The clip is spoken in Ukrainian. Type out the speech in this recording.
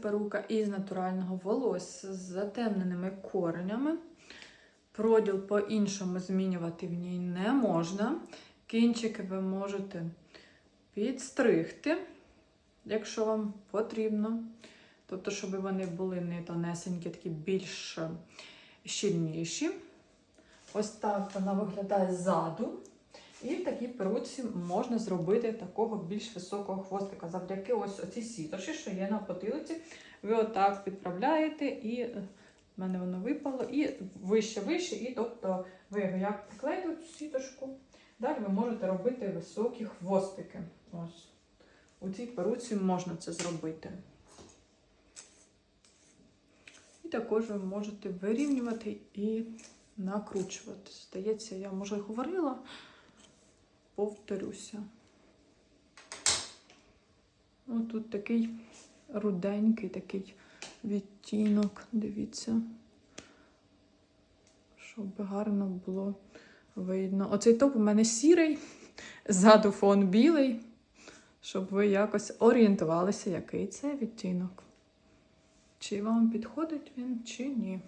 перука із натурального волосся з затемненими коренями. Проділ по-іншому змінювати в ній не можна. Кінчики ви можете підстригти, якщо вам потрібно. Тобто, щоб вони були не тонесенькі, такі більш щільніші. Ось так вона виглядає ззаду. І в такій перуці можна зробити такого більш високого хвостика. Завдяки ось оцій сіточі, що є на потилиці. Ви отак підправляєте, і е, в мене воно випало, і вище, вище, і тобто ви його як приклеїте цю сіточку. Далі ви можете робити високі хвостики. Ось. У цій перуці можна це зробити. І також ви можете вирівнювати і накручувати. Здається, я може говорила, повторюся. Ось тут такий руденький такий відтінок, дивіться, щоб гарно було видно. Оцей топ у мене сірий, ззаду фон білий, щоб ви якось орієнтувалися, який це відтінок. Чи вам підходить він, чи ні.